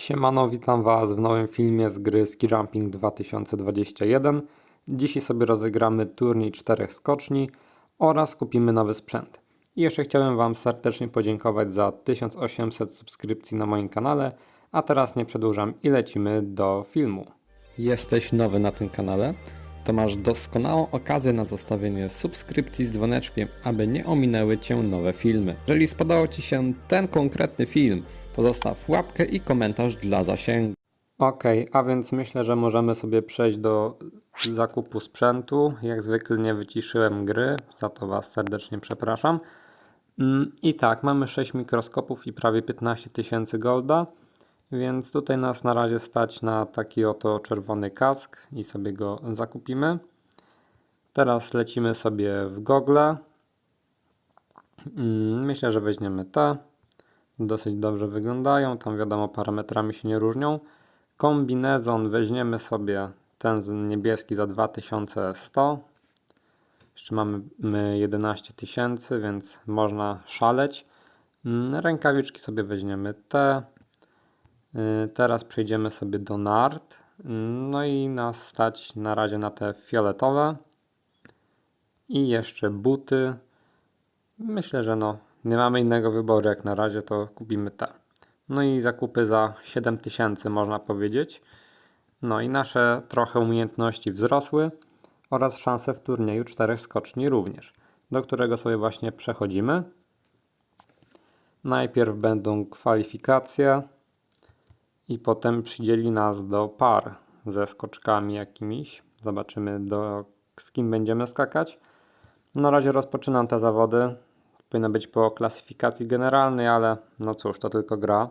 Siemano, witam Was w nowym filmie z gry Ski Jumping 2021. Dzisiaj sobie rozegramy turniej czterech skoczni oraz kupimy nowy sprzęt. I jeszcze chciałem Wam serdecznie podziękować za 1800 subskrypcji na moim kanale, a teraz nie przedłużam i lecimy do filmu. Jesteś nowy na tym kanale? To masz doskonałą okazję na zostawienie subskrypcji z dzwoneczkiem, aby nie ominęły Cię nowe filmy. Jeżeli spodobał Ci się ten konkretny film, to zostaw łapkę i komentarz dla zasięgu. Ok, a więc myślę, że możemy sobie przejść do zakupu sprzętu. Jak zwykle nie wyciszyłem gry, za to Was serdecznie przepraszam. Mm, I tak, mamy 6 mikroskopów i prawie 15 tysięcy golda, więc tutaj nas na razie stać na taki oto czerwony kask i sobie go zakupimy. Teraz lecimy sobie w gogle. Mm, Myślę, że weźmiemy te. Dosyć dobrze wyglądają, tam wiadomo parametrami się nie różnią. Kombinezon weźmiemy sobie ten niebieski za 2100. Jeszcze mamy my 11 tysięcy, więc można szaleć. Mm, Rękawiczki sobie weźmiemy te. Y, Teraz przejdziemy sobie do nart. No i nas stać na razie na te fioletowe. I jeszcze buty. Myślę, że no nie mamy innego wyboru jak na razie, to kupimy te. No i zakupy za 7000 można powiedzieć. No i nasze trochę umiejętności wzrosły oraz szanse w turnieju czterech skoczni również, do którego sobie właśnie przechodzimy. Najpierw będą kwalifikacje i potem przydzieli nas do par ze skoczkami jakimiś. Zobaczymy do, z kim będziemy skakać. Na razie rozpoczynam te zawody. Powinno być po klasyfikacji generalnej, ale no cóż, to tylko gra.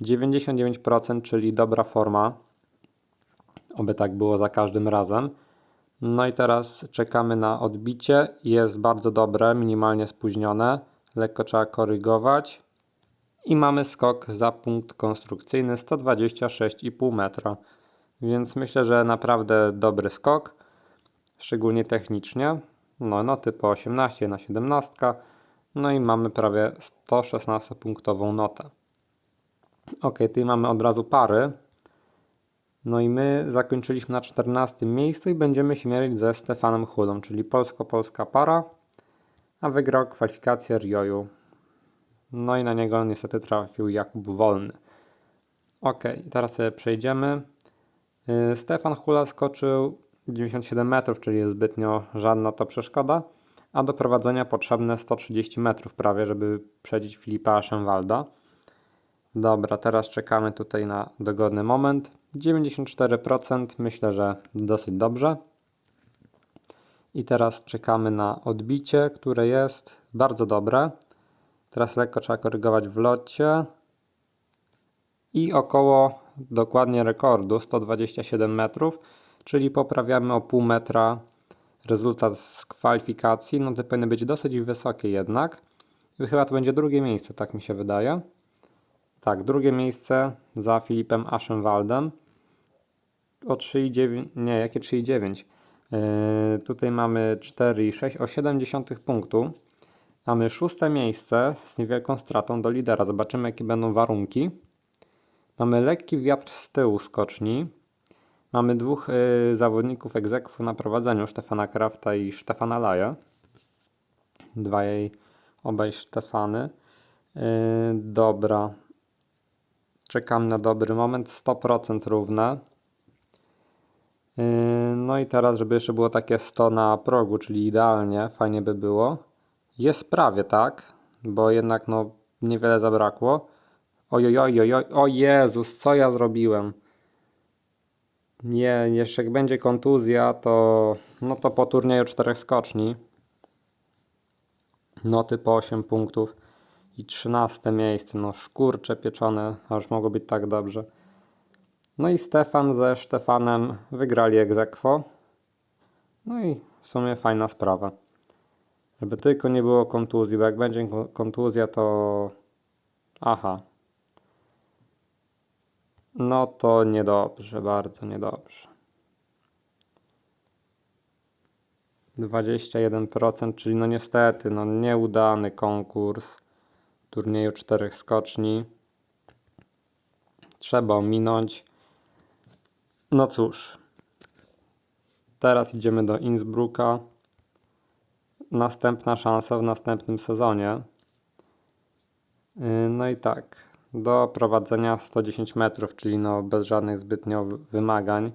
99%, czyli dobra forma. Oby tak było za każdym razem. No i teraz czekamy na odbicie. Jest bardzo dobre, minimalnie spóźnione. Lekko trzeba korygować. I mamy skok za punkt konstrukcyjny 126,5 metra. Więc myślę, że naprawdę dobry skok. Szczególnie technicznie. No, noty po 18 na 17. No i mamy prawie 116-punktową notę. Ok, tutaj mamy od razu pary. No i my zakończyliśmy na 14 miejscu i będziemy się mierzyć ze Stefanem Hulą, czyli polsko-polska para, a wygrał kwalifikację Rioju. No i na niego niestety trafił Jakub Wolny. Ok, teraz sobie przejdziemy. Yy, Stefan Hula skoczył 97 metrów, czyli zbytnio żadna to przeszkoda, a do prowadzenia potrzebne 130 metrów prawie, żeby przedzić Filipa Aschenwalda. Dobra, teraz czekamy tutaj na dogodny moment. 94%, myślę, że dosyć dobrze. I teraz czekamy na odbicie, które jest bardzo dobre. Teraz lekko trzeba korygować w locie. I około dokładnie rekordu 127 metrów, czyli poprawiamy o pół metra rezultat z kwalifikacji. No to powinny być dosyć wysokie jednak. I chyba to będzie drugie miejsce, tak mi się wydaje. Tak, drugie miejsce za Filipem Aschenwaldem. O 3,9, nie, jakie 3,9? Yy, tutaj mamy 4,6, o 0,7 punktu. Mamy szóste miejsce z niewielką stratą do lidera. Zobaczymy, jakie będą warunki. Mamy lekki wiatr z tyłu skoczni. Mamy dwóch yy, zawodników egzekwu na prowadzeniu, Stefana Krafta i Stefana Laje. Dwa jej, obaj Stefany. Yy, dobra. Czekam na dobry moment. 100% równe. Yy, no i teraz, żeby jeszcze było takie 100 na progu, czyli idealnie, fajnie by było. Jest prawie tak, bo jednak no niewiele zabrakło. Ojojojojoj, o Jezus, co ja zrobiłem? Nie, jeszcze jak będzie kontuzja, to no to po turnieju czterech skoczni. Noty po 8 punktów i 13 miejsce. No szkurcze pieczone, a już mogło być tak dobrze. No i Stefan ze Stefanem wygrali egzekwo. No i w sumie fajna sprawa. Żeby tylko nie było kontuzji, bo jak będzie ko- kontuzja, to. Aha. No to niedobrze, bardzo niedobrze. 21%, czyli no niestety, no nieudany konkurs turnieju czterech skoczni. trzeba ominąć. No cóż, teraz idziemy do Innsbrucka. Następna szansa w następnym sezonie. Yy, No i tak, do prowadzenia 110 metrów, czyli no bez żadnych zbytnio wy- wymagań.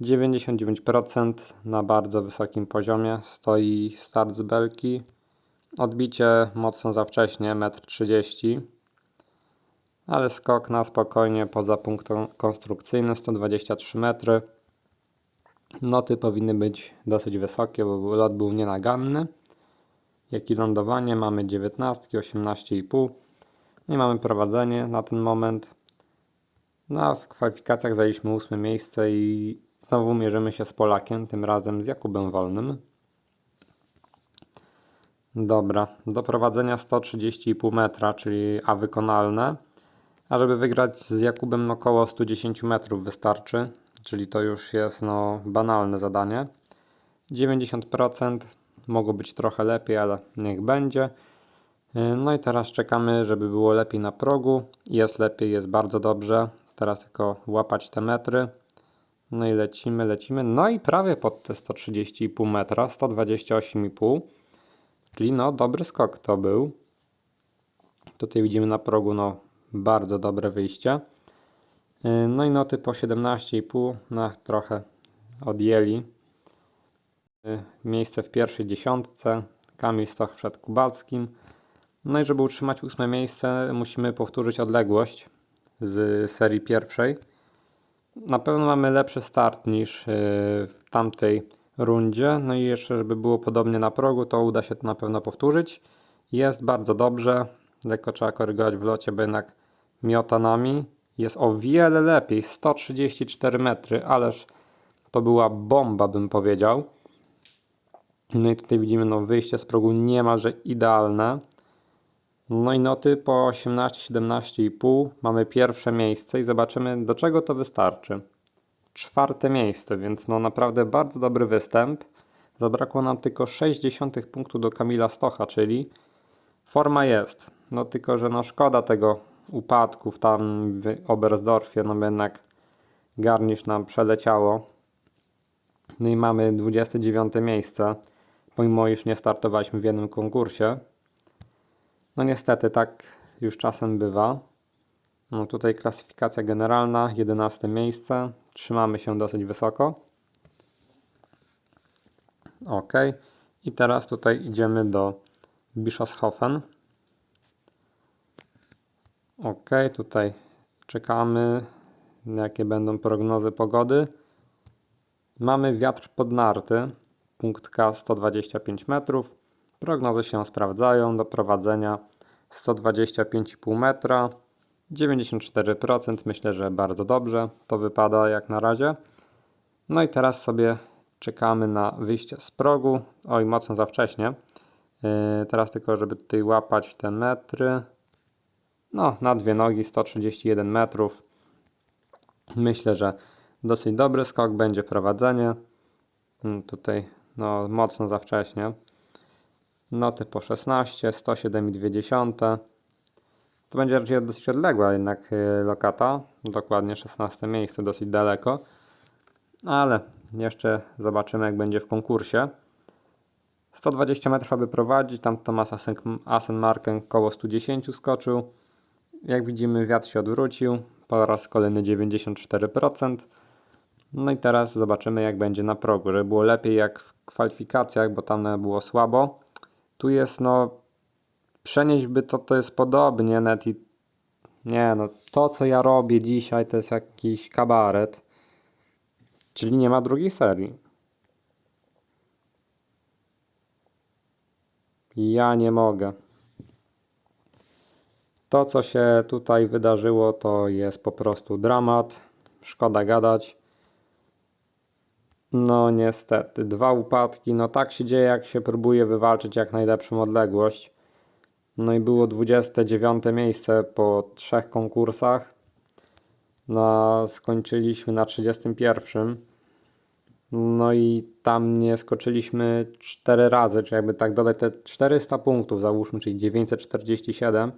99% na bardzo wysokim poziomie stoi start z belki. Odbicie mocno za wcześnie, 1,30 m. Ale skok na spokojnie poza punkt konstrukcyjny 123 metry. Noty powinny być dosyć wysokie, bo lot był nienaganny. Jak i lądowanie mamy 19, 18,5. Nie mamy prowadzenie na ten moment. No a w kwalifikacjach zajęliśmy ósme miejsce i znowu mierzymy się z Polakiem, tym razem z Jakubem Wolnym. Dobra, do prowadzenia 130,5 metra, czyli a wykonalne. A żeby wygrać z Jakubem no około 110 metrów wystarczy, czyli to już jest no banalne zadanie. 90% mogło być trochę lepiej, ale niech będzie. Yy, No i teraz czekamy, żeby było lepiej na progu. Jest lepiej, jest bardzo dobrze. Teraz tylko łapać te metry. No i lecimy, lecimy. No i prawie pod te 130,5 metra, 128,5. Czyli no dobry skok to był. Tutaj widzimy na progu no bardzo dobre wyjście. Yy, No i noty po 17,5 no trochę odjęli. Yy, Miejsce w pierwszej dziesiątce. Kamil Stoch przed Kubackim. No i żeby utrzymać ósme miejsce, musimy powtórzyć odległość z serii pierwszej. Na pewno mamy lepszy start niż yy, w tamtej rundzie. No i jeszcze, żeby było podobnie na progu, to uda się to na pewno powtórzyć. Jest bardzo dobrze. Lekko trzeba korygować w locie, bo jednak miota nami. Jest o wiele lepiej. 134 metry, ależ to była bomba, bym powiedział. No i tutaj widzimy no, wyjście z progu niemalże idealne. No i noty po 18, 17,5 mamy pierwsze miejsce i zobaczymy do czego to wystarczy. Czwarte miejsce, więc no naprawdę bardzo dobry występ. Zabrakło nam tylko 0,6 punktu do Kamila Stocha, czyli forma jest. No tylko, że no szkoda tego upadku w tam w Oberstdorfie, no jednak garnisz nam przeleciało. No i mamy 29 miejsce, pomimo iż nie startowaliśmy w jednym konkursie. No niestety tak już czasem bywa. No tutaj klasyfikacja generalna, 11 miejsce. Trzymamy się dosyć wysoko. Ok. I teraz tutaj idziemy do Bischofshofen. Ok, tutaj czekamy jakie będą prognozy pogody. Mamy wiatr podnarty, punkt K 125 metrów. Prognozy się sprawdzają do prowadzenia 125,5 metra. 94% myślę, że bardzo dobrze to wypada jak na razie. No i teraz sobie czekamy na wyjście z progu. Oj, mocno za wcześnie. Yy, teraz tylko, żeby tutaj łapać te metry. No, na dwie nogi 131 metrów. Myślę, że dosyć dobry skok będzie prowadzenie. Mm, Tutaj no, mocno za wcześnie. Noty po 16, 107,2. To będzie raczej dosyć odległa jednak y, lokata. Dokładnie 16 miejsce, dosyć daleko. Ale jeszcze zobaczymy jak będzie w konkursie. 120 metrów, aby prowadzić. Tam Tomasz Asen- Asenmarken koło 110 skoczył. Jak widzimy wiatr się odwrócił. Po raz kolejny 94%. No i teraz zobaczymy jak będzie na progu, żeby było lepiej jak w kwalifikacjach, bo tam było słabo. Tu jest no przenieść by to, to jest podobnie net i nie no, to co ja robię dzisiaj to jest jakiś kabaret. Czyli nie ma drugiej serii. Ja nie mogę. To co się tutaj wydarzyło to jest po prostu dramat. Szkoda gadać. No niestety, dwa upadki. No tak się dzieje, jak się próbuje wywalczyć jak najlepszą odległość. No i było 29 miejsce po trzech konkursach. No, skończyliśmy na 31. No i tam nie skoczyliśmy 4 razy, czy jakby tak dodać te 400 punktów, załóżmy, czyli 947,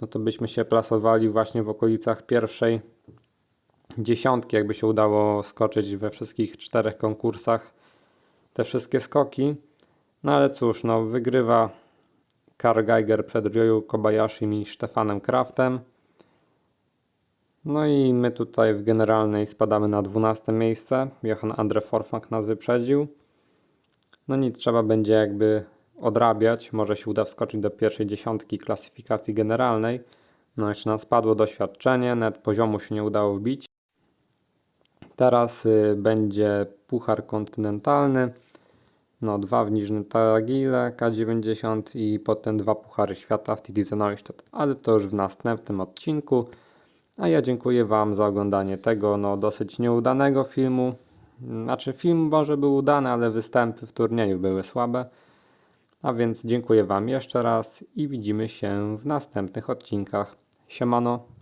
no to byśmy się plasowali właśnie w okolicach pierwszej dziesiątki, jakby się udało skoczyć we wszystkich czterech konkursach te wszystkie skoki. No ale cóż, no wygrywa Karl Geiger przed Ryoyu Kobayashim i Stefanem Kraftem. No i my tutaj w generalnej spadamy na 12 miejsce. Johan Andre Forfang nas wyprzedził. No nic, trzeba będzie jakby odrabiać. Może się uda wskoczyć do pierwszej dziesiątki klasyfikacji generalnej. No jeszcze nam spadło doświadczenie, net poziomu się nie udało wbić. Teraz y, będzie Puchar Kontynentalny. No, dwa w Niżnym Tagile K90 i potem dwa Puchary Świata w TDZ Neustadt. Ale to już w następnym odcinku. A ja dziękuję Wam za oglądanie tego no, dosyć nieudanego filmu. Znaczy, film może był udany, ale występy w turnieju były słabe. A więc dziękuję Wam jeszcze raz i widzimy się w następnych odcinkach. Siemano.